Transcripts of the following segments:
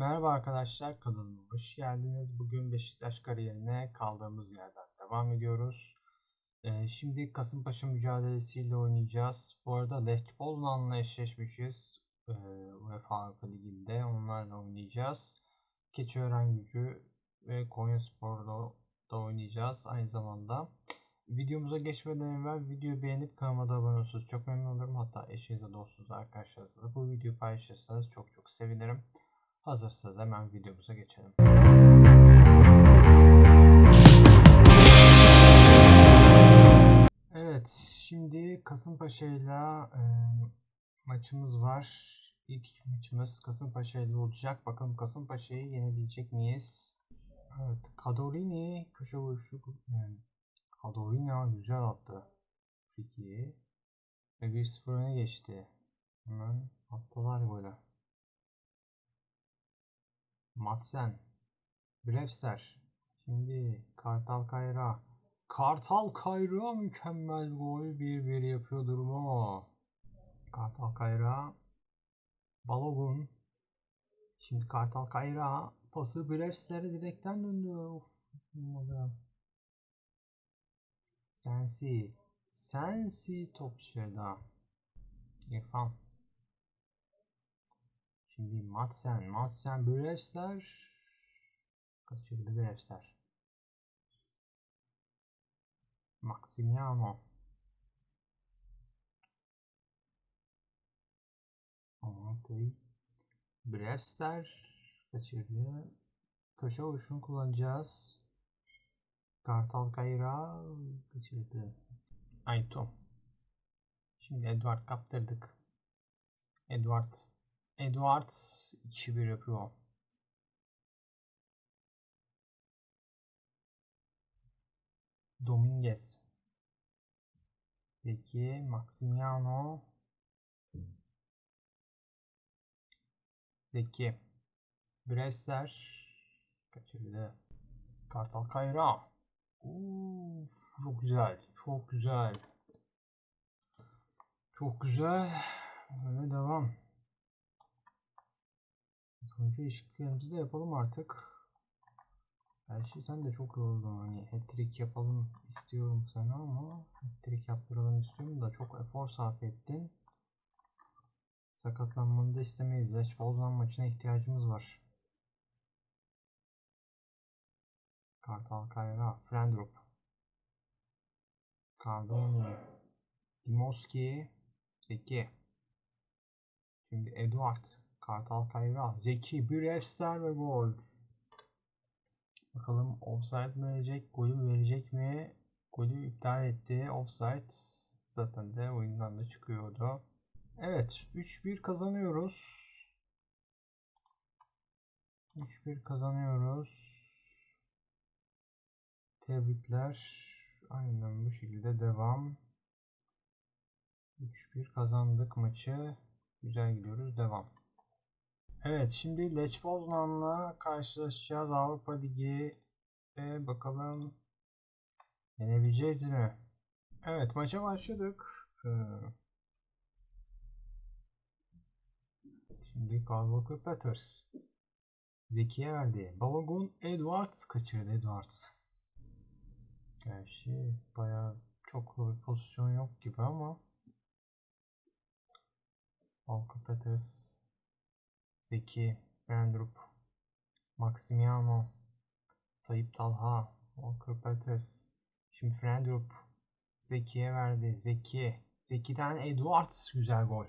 Merhaba arkadaşlar kanalıma hoş geldiniz. Bugün Beşiktaş kariyerine kaldığımız yerden devam ediyoruz. Ee, şimdi Kasımpaşa mücadelesiyle oynayacağız. Bu arada Poznan'la eşleşmişiz. Ee, UEFA Avrupa Ligi'nde onlarla oynayacağız. Keçiören Gücü ve Konyaspor'da da oynayacağız aynı zamanda. Videomuza geçmeden evvel videoyu beğenip kanalıma da abone olursanız çok memnun olurum. Hatta eşinize, dostunuza, arkadaşlarınızla da bu videoyu paylaşırsanız çok çok sevinirim. Hazırsanız hemen videomuza geçelim. Evet, şimdi Kasımpaşa ile e, maçımız var. İlk maçımız Kasımpaşa ile olacak. Bakalım Kasımpaşa'yı yenebilecek miyiz? Evet, Kadorini köşe vuruşu yani Kadorini güzel attı. Peki. Ve 1-0 öne geçti. Hemen attılar böyle. Matsen. Brewster. Şimdi Kartal Kayra. Kartal Kayra mükemmel gol 1-1 yapıyor durumu. Kartal Kayra. Balogun. Şimdi Kartal Kayra pası Brewster'e direkten döndü. Of. Sensi. Sensi top dışarıda. İrfan. Şimdi Madsen, Madsen Brewster kaçırdı Brewster. Maximiano. Amatay. Brewster kaçırdı. Köşe vuruşunu kullanacağız. Kartal Kayra kaçırdı. Ayto. Şimdi Edward kaptırdık. Edward Edward 2-1 yapıyor. Dominguez. Peki Maximiano. Zeki. Brewster. Kaçırdı. Kartal Kayra. Uf, çok güzel. Çok güzel. Çok güzel. Böyle devam. Sonucu değişikliklerimizi de yapalım artık. Gerçi sen de çok yoruldun hani hat-trick yapalım istiyorum sana ama hat-trick yaptıralım istiyorum da çok efor sarf ettin. Sakatlanmanı da istemeyiz. Leş Bozman maçına ihtiyacımız var. Kartal Kayra, Frendrup, Cardoni, Dimoski, Zeki. Şimdi Eduard, Kartal Kayra, Zeki, Brewster ve gol. Bakalım offside mi verecek, golü verecek mi? Golü iptal etti. Offside zaten de oyundan da çıkıyordu. Evet, 3-1 kazanıyoruz. 3-1 kazanıyoruz. Tebrikler. Aynen bu şekilde devam. 3-1 kazandık maçı. Güzel gidiyoruz. Devam. Evet şimdi Lech Poznan'la karşılaşacağız Avrupa Ligi ve bakalım yenebileceğiz mi? Evet maça başladık. Ee, Şimdi Carl Peters Zeki'ye verdi. Balogun Edwards kaçırdı Edwards. Gerçi baya çok bir pozisyon yok gibi ama Walker Peters Zeki, Brandrup, Maximiano, Tayyip Talha, Walker Peters. Şimdi Frendrup Zeki'ye verdi. Zeki. Zeki'den Edwards güzel gol.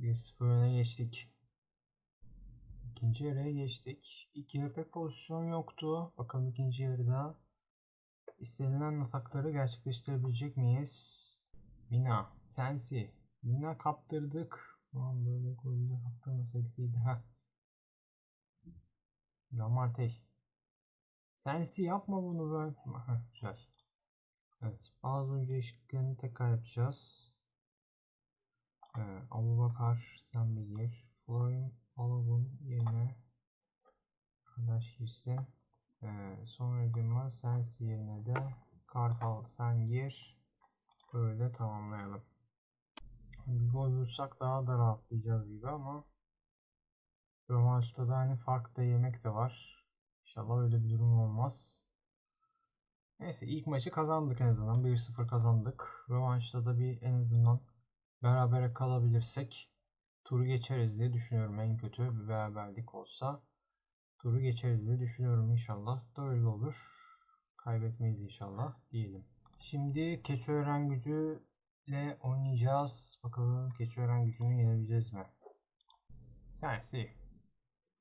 1-0 öne geçtik. İkinci yarıya geçtik. İlk yarı pek pozisyon yoktu. Bakalım ikinci yarıda istenilen atakları gerçekleştirebilecek miyiz? Mina, Sensi. Mina kaptırdık. Ulan böyle golde kaptırmasaydık iyiydi. Heh. Lamartey. Sensi yapma bunu ben. Heh, güzel. Evet. Bazı oyuncu değişikliklerini tekrar yapacağız. Ee, Abubakar sen bir gir. Florin Balogun yerine arkadaş girsin. Ee, sonra gün Sensi yerine de Kartal sen gir. Böyle tamamlayalım. Bir gol bulsak daha da rahatlayacağız gibi ama Rövanşta da hani fark da yemek de var. İnşallah öyle bir durum olmaz. Neyse ilk maçı kazandık en azından. 1-0 kazandık. Rövanşta da bir en azından berabere kalabilirsek turu geçeriz diye düşünüyorum. En kötü bir beraberlik olsa turu geçeriz diye düşünüyorum. İnşallah da öyle olur. Kaybetmeyiz inşallah diyelim. Şimdi Keçiören gücüyle oynayacağız. Bakalım Keçiören gücünü yenebileceğiz mi? Sensi.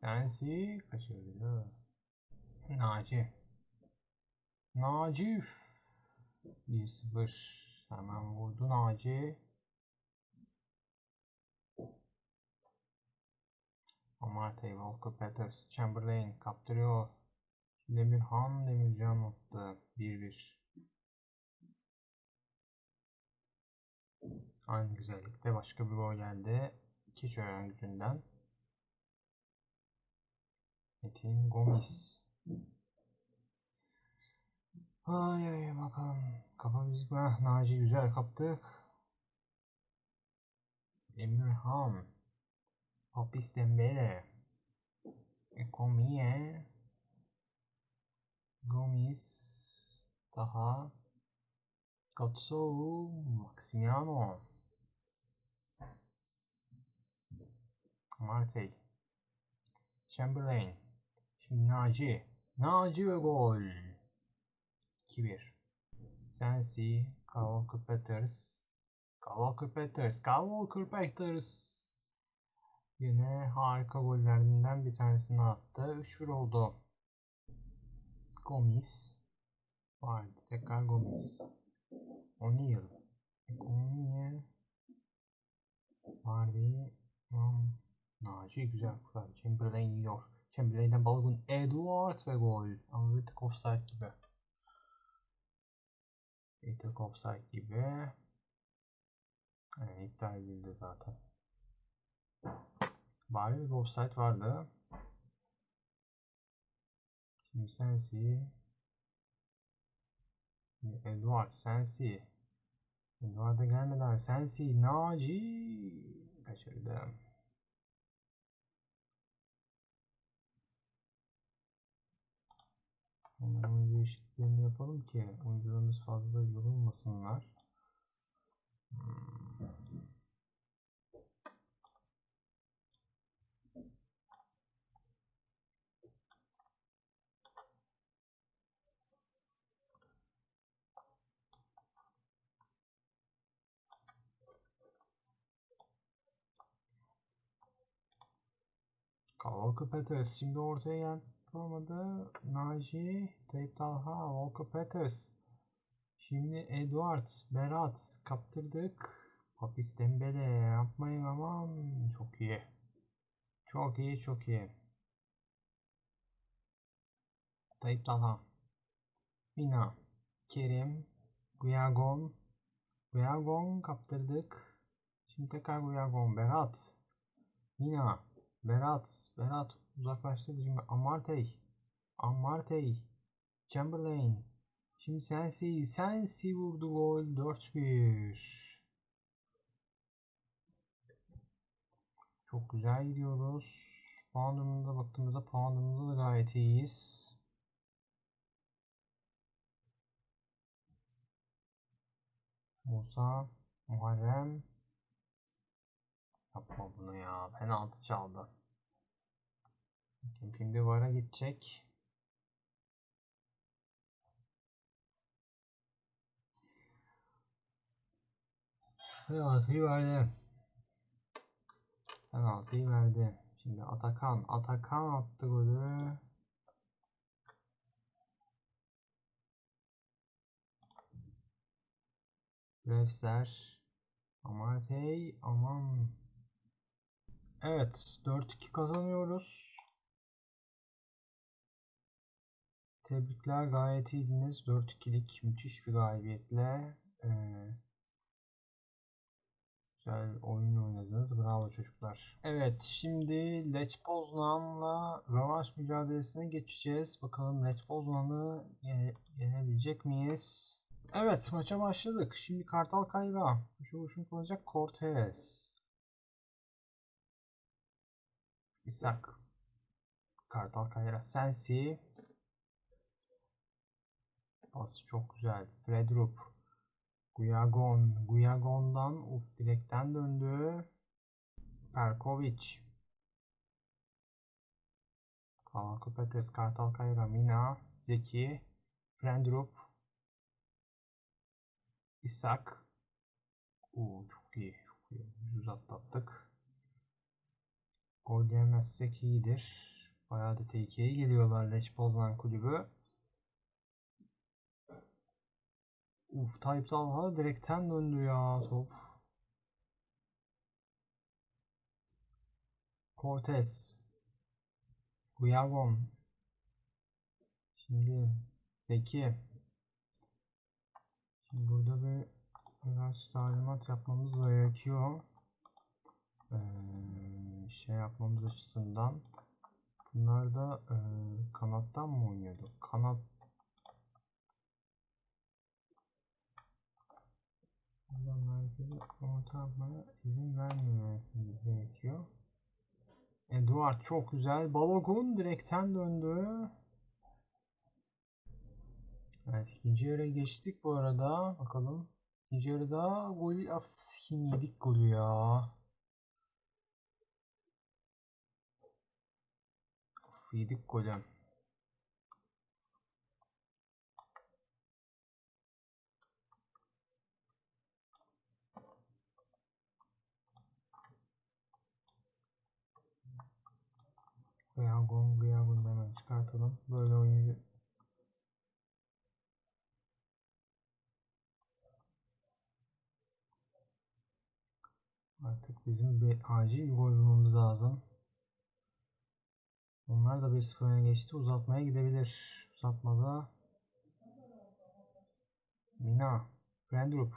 Sensi kaçırdı. Naci. Naci. 1-0. Hemen vurdu Naci. Amartey, Walker Peters, Chamberlain kaptırıyor. Demirhan Demircan attı. 1-1. Aynı güzellikte başka bir gol geldi. Keçiören gücünden. Metin Gomis. Ay ay bakalım. Kafa müzik? Ah, Naci güzel kaptık. Emirhan. Papis Dembele. Ekomiye. Gomis. Daha. Gatsou. Maximiano. Martey. Chamberlain. Şimdi Naci. Naci ve gol. 2-1. Sensi. Kyle Walker Peters. Kyle Walker Peters. Kyle Walker Peters. Yine harika gollerinden bir tanesini attı. 3-1 oldu. Gomis. Vardı. Tekrar Gomis. O'Neal. Ekonomiye. Vardy. Hmm. Naci güzel kurtar. Chamberlain yiyor. Chamberlain'den balgun Edward ve gol. Ama bir tık offside gibi. Bir tık offside gibi. Yani iptal edildi zaten. Bari bir offside vardı. Şimdi Sensi. Edward Sensi. Edward'a gelmeden Sensi Naci kaçırdı. Onların değişikliklerini yapalım ki oyuncularımız fazla yorulmasınlar. Hmm. Walker Peters şimdi ortaya gel. Olmadı. Naci, Tayyip Talha, Walker Peters. Şimdi Edward, Berat kaptırdık. Papis Dembele yapmayın aman. Çok iyi. Çok iyi, çok iyi. Tayyip Talha. Mina, Kerim, Guyagon. Guyagon kaptırdık. Şimdi tekrar Guyagon, Berat. Mina, Berat, Berat uzaklaştırdı şimdi Amartey. Amartey. Chamberlain. Şimdi Sensi, Sensi vurdu gol 4-1. Çok güzel gidiyoruz. Puan durumunda baktığımızda puan durumunda da gayet iyiyiz. Musa, Muharrem. Yapma bunu ya. Penaltı çaldı. Şimdi VAR'a gidecek. Penaltıyı verdi. Penaltıyı verdi. Şimdi Atakan. Atakan attı golü. Refser. Amartey. Aman. Evet. 4-2 kazanıyoruz. Tebrikler gayet iyiydiniz. 4-2'lik müthiş bir galibiyetle. Ee, güzel oyun oynadınız. Bravo çocuklar. Evet şimdi Lech Poznan'la rövanş mücadelesine geçeceğiz. Bakalım Lech Poznan'ı yene, yenebilecek miyiz? Evet maça başladık. Şimdi Kartal Kayra. Şu vuruşunu kullanacak Cortez. İshak. Kartal Kayra. Sensi. Pas çok güzel. Fredrup. Guyagon. Guyagon'dan uf direkten döndü. Perkovic. Kalko Peters, Kartal Kayra, Mina, Zeki, Frendrup, İshak. Oo, çok iyi. Çok iyi. Ucuz atlattık. Gol yemezsek iyidir. Bayağı da tehlikeye geliyorlar Leç Poznan kulübü. Uf Tayyip Talha direkten döndü ya top. Cortez. Guyagon. Şimdi Zeki. Şimdi burada bir biraz talimat yapmamız gerekiyor. Ee, şey yapmamız açısından. Bunlar da e, kanattan mı oynuyordu? Kanat merkezi orta yapmaya izin vermememiz gerekiyor. Eduard çok güzel. Balogun direkten döndü. Evet ikinci yere geçtik bu arada. Bakalım. İkinci yarıda gol as kim yedik golü ya. Of, yedik golü. Guyagon, Guyagon'u hemen çıkartalım. Böyle oyuncu Artık bizim bir acil bir gol bulmamız lazım. Onlar da 1-0 öne geçti. Uzatmaya gidebilir. Uzatmada Mina Brandrup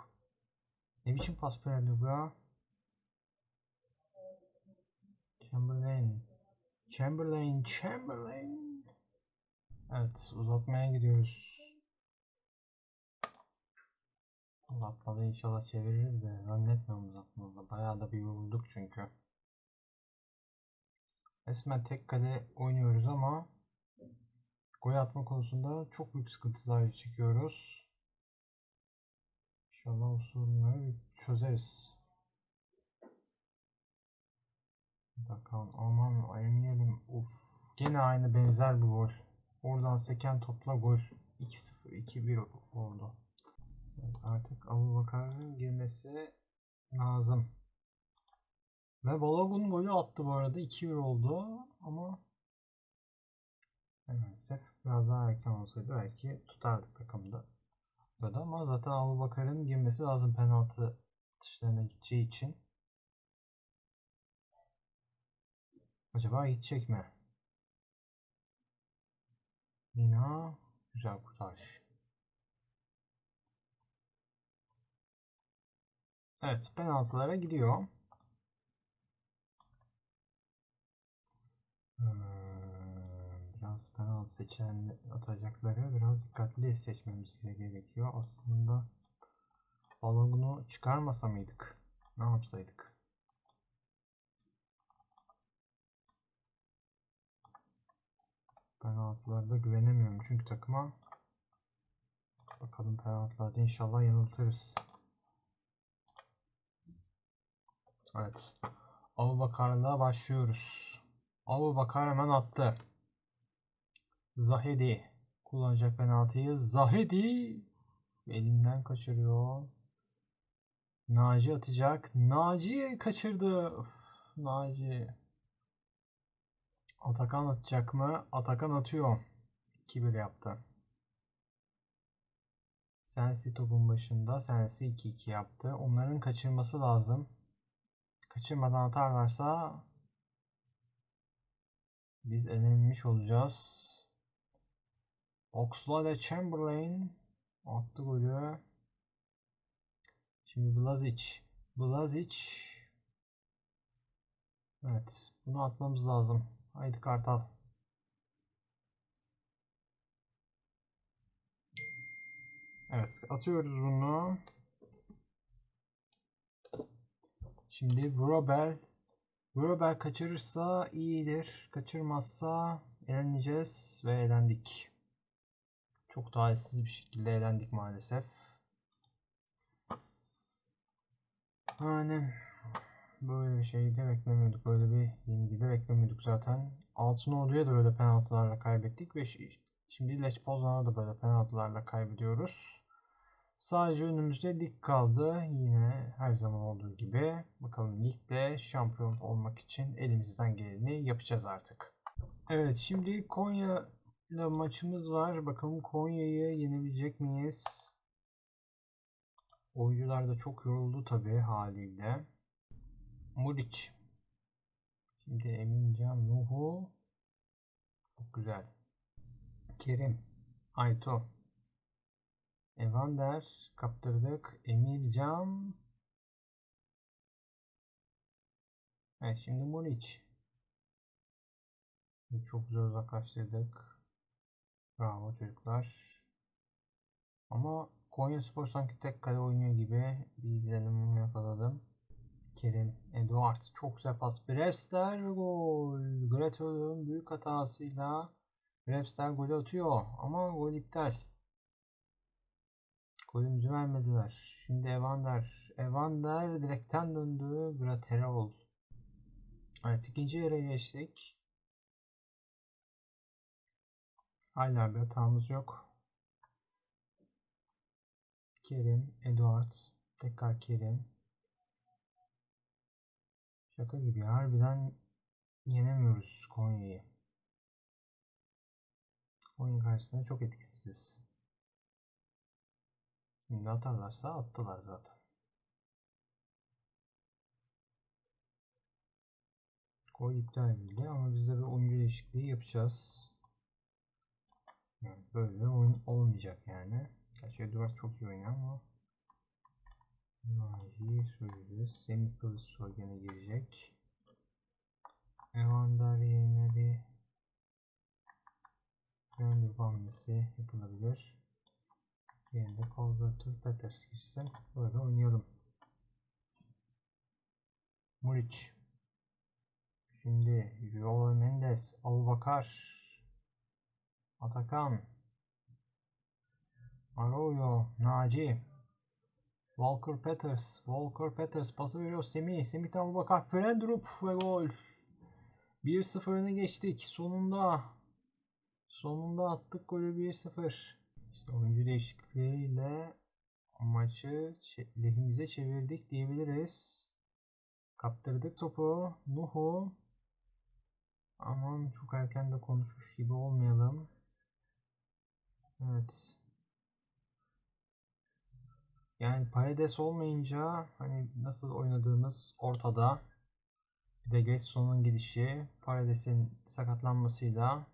Ne biçim pas Brandrup ya? Chamberlain Chamberlain Chamberlain Evet uzatmaya gidiyoruz. Uzatmada inşallah çeviririz de zannetmiyorum uzatmada. Bayağı da bir yorulduk çünkü. Resmen tek kale oynuyoruz ama gol atma konusunda çok büyük sıkıntılar çekiyoruz. İnşallah o sorunları çözeriz. Bakalım aman yemeyelim. Uf. Gene aynı benzer bir gol. Oradan seken topla gol. 2-0 2-1 oldu. Evet, artık Abu Bakar'ın girmesi lazım. Ve Balogun golü attı bu arada. 2-1 oldu ama maalesef biraz daha erken olsaydı belki tutardık takımda. Ama zaten Abu Bakar'ın girmesi lazım penaltı atışlarına gideceği için. Acaba gidecek mi? Mina güzel kurtarış. Evet penaltılara gidiyor. Ee, biraz penaltı seçen atacakları biraz dikkatli seçmemiz gerekiyor. Aslında balonu çıkarmasa mıydık? Ne yapsaydık? Penaltılarda güvenemiyorum çünkü takıma. Bakalım penaltılarda inşallah yanıltırız. Evet. Abu Bakar'la başlıyoruz. Abu Bakar hemen attı. Zahedi kullanacak penaltıyı. Zahedi elinden kaçırıyor. Naci atacak. Naci kaçırdı. Of, Naci. Atakan atacak mı? Atakan atıyor. 2-1 yaptı. Sensi topun başında. Sensi 2-2 yaptı. Onların kaçırması lazım. Kaçırmadan atarlarsa biz elenmiş olacağız. Oxlade Chamberlain attı golü. Şimdi Blazic. Blazic. Evet. Bunu atmamız lazım. Haydi Kartal. Evet. Atıyoruz bunu. Şimdi Vrobel Vrobel kaçırırsa iyidir. Kaçırmazsa eleneceğiz ve elendik. Çok talihsiz bir şekilde elendik maalesef. Yani böyle bir şey de beklemiyorduk. Böyle bir yenilgi de beklemiyorduk zaten. Altın Ordu'ya da böyle penaltılarla kaybettik ve şi- şimdi Lech Poznan'a da böyle penaltılarla kaybediyoruz. Sadece önümüzde lig kaldı. Yine her zaman olduğu gibi. Bakalım ligde şampiyon olmak için elimizden geleni yapacağız artık. Evet şimdi Konya ile maçımız var. Bakalım Konya'yı yenebilecek miyiz? Oyuncular da çok yoruldu tabii haliyle. Muriç. Şimdi Emincan, Nuhu. Çok güzel. Kerim. Ayto. Evander. Kaptırdık. Emircan. Evet şimdi Muriç. Çok güzel uzaklaştırdık. Bravo çocuklar. Ama Konya Spor sanki tek kale oynuyor gibi bir izlenim yakaladım. Kerim, Eduard çok güzel pas. Brewster gol. Gretel'ın büyük hatasıyla Brewster golü atıyor ama gol iptal. Golümüzü vermediler. Şimdi Evander. Evander direkten döndü. Graterol. Evet ikinci yere geçtik. Hala bir hatamız yok. Kerim, Eduard, tekrar Kerim. Şaka gibi harbiden yenemiyoruz Konya'yı. Konya karşısında çok etkisiziz. Şimdi atarlarsa attılar zaten. Gol iptal edildi ama biz de bir oyuncu değişikliği yapacağız. Yani böyle oyun olmayacak yani. Gerçi Eduard çok iyi oynuyor ama Naci'yi söyleyeceğiz. Semih Kılıçsoy gene girecek. Evander yerine bir Gönül hamlesi yapılabilir. Yerinde Colbert'ur Peters girsin. Böyle oynayalım. Muriç. Şimdi Joel Mendes, Abubakar, Atakan, Arroyo, Naci, Walker Peters, Walker Peters pası veriyor Semih, Semih'ten Abubakar, Frendrup ve gol. 1-0 öne geçtik sonunda. Sonunda attık golü 1-0. İşte oyuncu değişikliğiyle maçı lehimize çevirdik diyebiliriz. Kaptırdık topu. Nuhu. Aman çok erken de konuşmuş gibi olmayalım. Evet. Yani Paredes olmayınca hani nasıl oynadığımız ortada. Bir de Getson'un gidişi, Paredes'in sakatlanmasıyla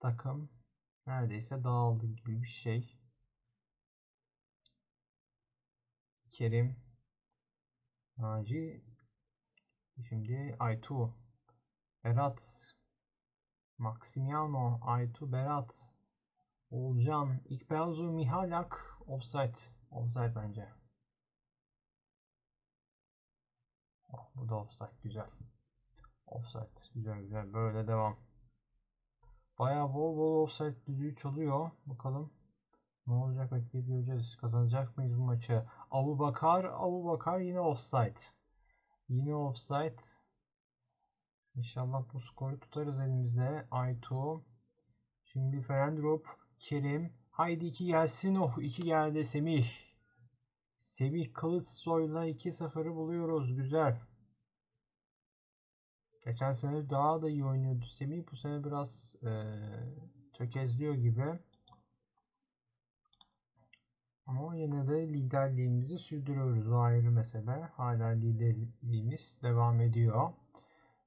takım neredeyse dağıldı gibi bir şey. Kerim, Naci, şimdi Aytu, Berat, Maximiano, Aytu, Berat, Olcan, İkbelzu, Mihalak, offside. Offside bence. Oh, bu da offside güzel. Offside güzel güzel böyle devam. Bayağı bol bol offside düdüğü çalıyor. Bakalım ne olacak bekleyip göreceğiz. Kazanacak mıyız bu maçı? Abu Bakar, Abu Bakar yine offside. Yine offside. İnşallah bu skoru tutarız elimizde. Aytu. Şimdi Ferendrop, Kerim. Haydi iki gelsin. Oh iki geldi Semih. Semih Kılıçsoy'la 2-0'ı buluyoruz. Güzel. Geçen sene daha da iyi oynuyordu Semih. Bu sene biraz eee tökezliyor gibi. Ama yine de liderliğimizi sürdürüyoruz. O ayrı mesele. Hala liderliğimiz devam ediyor.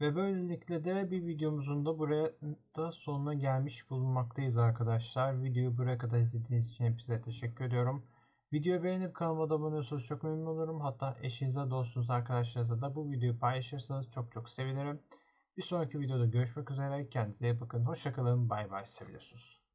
Ve böylelikle de bir videomuzun da buraya da sonuna gelmiş bulunmaktayız arkadaşlar. Videoyu buraya kadar izlediğiniz için hepinize teşekkür ediyorum. Videoyu beğenip kanalıma da abone olursanız çok memnun olurum. Hatta eşinize, dostunuza, arkadaşlarınıza da bu videoyu paylaşırsanız çok çok sevinirim. Bir sonraki videoda görüşmek üzere. Kendinize iyi bakın. Hoşçakalın. Bay bay. Seviyorsunuz.